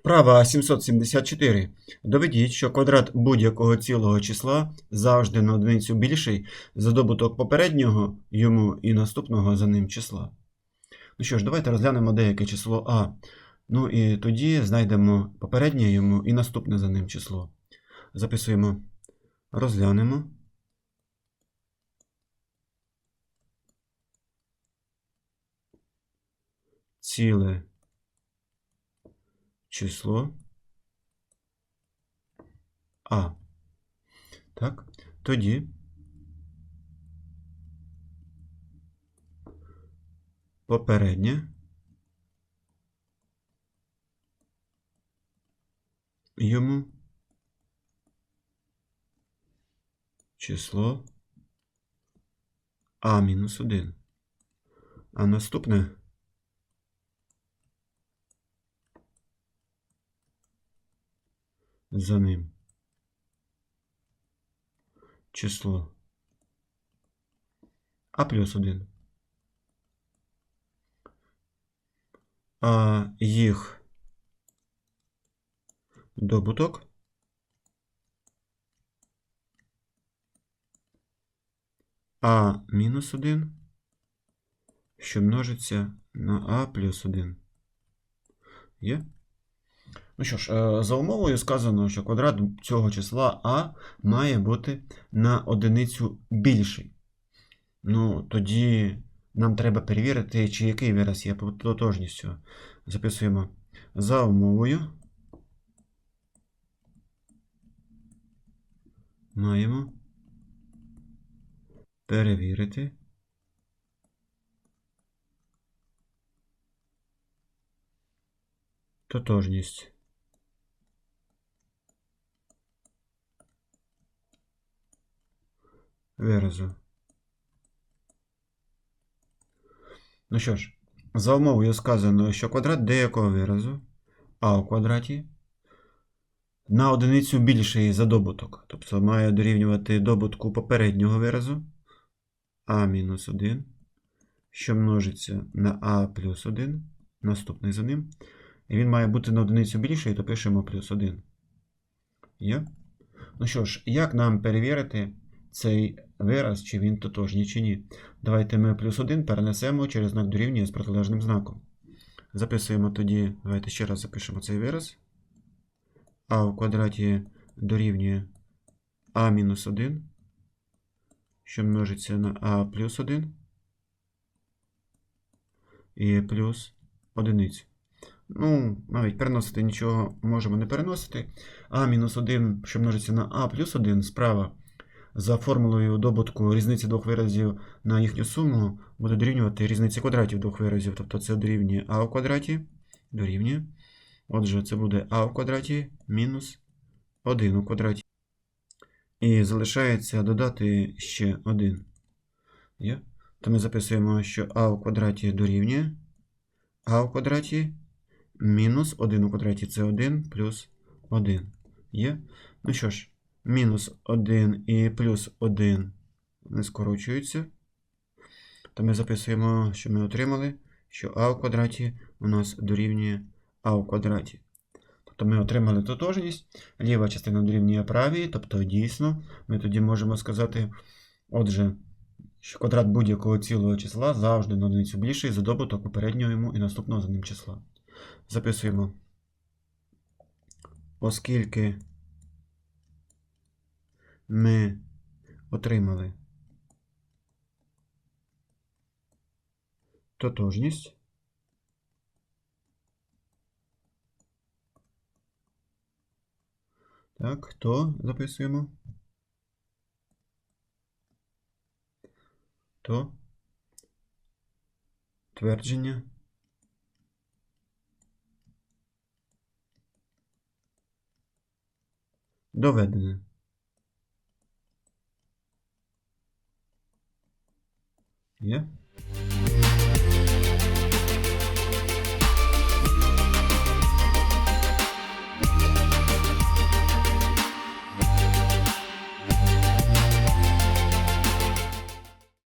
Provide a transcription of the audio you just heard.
Вправа 774. Доведіть, що квадрат будь-якого цілого числа завжди на одиницю більший за добуток попереднього йому і наступного за ним числа. Ну що ж, давайте розглянемо деяке число А. Ну і тоді знайдемо попереднє йому і наступне за ним число. Записуємо, розглянемо. Ціле число. А. Так, тоді. Попереднє. Йому. Число. А мінус 1. А наступне за ним число А плюс 1. А їх добуток А мінус 1, що множиться на А плюс 1. Є? Ну що ж, е, за умовою сказано, що квадрат цього числа А має бути на одиницю більший. Ну, тоді нам треба перевірити, чи який вираз є по тотожністю. Записуємо за умовою. Маємо перевірити. Тотожність. Виразу. Ну що ж, за умовою сказано, що квадрат деякого виразу а у квадраті на одиницю більший за добуток. Тобто має дорівнювати добутку попереднього виразу а мінус 1, що множиться на а плюс 1, наступний за ним. І він має бути на одиницю більший, то пишемо плюс 1. Є? Ну що ж, як нам перевірити цей вираз, чи він тотожній, чи ні? Давайте ми плюс 1 перенесемо через знак дорівнює з протилежним знаком. Записуємо тоді, давайте ще раз запишемо цей вираз. А в квадраті дорівнює а мінус 1, що множиться на а плюс 1 і плюс одиницю. Ну, навіть переносити нічого можемо не переносити. А мінус 1, що множиться на А плюс 1 справа за формулою добутку різниці двох виразів на їхню суму буде дорівнювати різниці квадратів двох виразів. Тобто це дорівнює А в квадраті. Дорівнює. Отже, це буде А в квадраті мінус 1 у квадраті. І залишається додати ще 1. Є? То ми записуємо, що А в квадраті дорівнює А в квадраті мінус 1 у квадраті це 1 плюс 1. Є? Ну що ж, мінус 1 і плюс 1 не скорочуються. То ми записуємо, що ми отримали, що а в квадраті у нас дорівнює а в квадраті. Тобто ми отримали тотожність, ліва частина дорівнює правій, тобто дійсно ми тоді можемо сказати, отже, що квадрат будь-якого цілого числа завжди на одиницю більший за добуток попереднього йому і наступного за ним числа. Записуємо. Оскільки ми отримали тотожність, так, то записуємо, то твердження. Доведене. Є?